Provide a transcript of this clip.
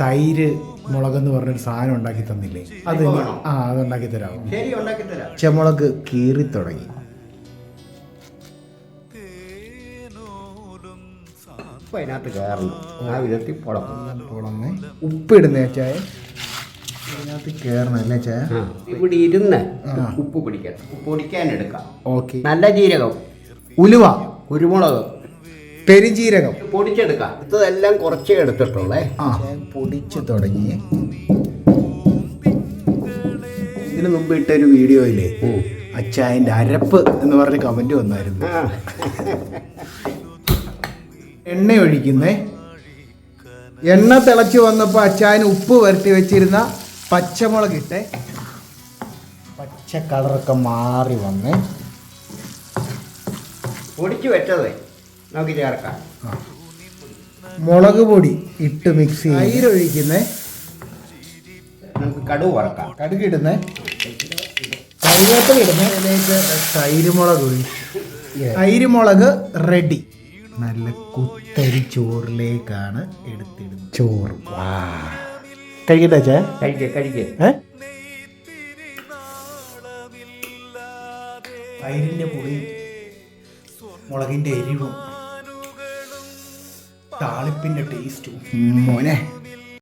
തൈര് മുളക് മുളകെന്ന് പറഞ്ഞൊരു സാധനം ഉണ്ടാക്കി തന്നില്ലേ? അത് ഇനി- ആ അത് ഉണ്ടാക്കി തരാമോ ശരി ഉണ്ടാക്കി തരാം. ചെമുളക് കീറി തുടങ്ങി. ഉപ്പ് അതിനകത്ത് കയറണം ആ വിധത്തിൽ പുളക്കും. പുളന്ന് ഉപ്പിടുന്ന ചായ. അതിനകത്ത് കയറണം അല്ലേ ചായ ഇവിടെ ഇരുന്ന് ഉപ്പ് പിടിക്കണം. ഉപ്പ് പിടിക്കാൻ എടുക്കാം. ഓക്കെ. നല്ല ജീരകം. ഉലുവ. കുരുമുളക്. പെരുംജീരകം. പൊടിച്ചെടുക്കാം. ഇതെല്ലാം കുറച്ചേ എടുത്തിട്ടുള്ളേ. ആ പൊടിച്ച് തുടങ്ങി. ഇതിന് മുമ്പ് ഇട്ടൊരു വീഡിയോ ഉം. അച്ചായന്റെ അരപ്പ് എന്ന് പറഞ്ഞ കമന്റ് വന്നായിരുന്നു. എണ്ണ ഒഴിക്കുന്നേ. എണ്ണ തിളച്ച് വന്നപ്പോൾ അച്ചായന് ഉപ്പ് വരട്ടി വെച്ചിരുന്ന പച്ചമുളക് ഇട്ടേ. പച്ച കളറൊക്കെ മാറി വന്നേ. പൊടിച്ചു വെച്ചത്. നമുക്ക് ചേർക്കാം. മുളക് പൊടി ഇട്ട് മിക്സ് ചെയ്ത്. തൈര് ഒഴിക്കുന്നേ. നമുക്ക് കടുക് വറക്കാം. കടുക് ഇടുന്നേ. കറിവേപ്പില ഇടുന്നേ. അതിലേക്ക് തൈര് മുളക് ഒഴിച്ചു. തൈര് മുളക് റെഡി നല്ല കുത്തരി ചോറിലേക്കാണ് എടുത്തിടുന്നത്. ചോറ്. വാ. കഴിക്കട്ടെ ചേ കഴിക്ക് കഴിക്ക്. ഏ? തൈരിന്റെ പുളിയും മുളകിന്റെ എരിവും. താളിപ്പിന്റെ ടേസ്റ്റും മോനെ.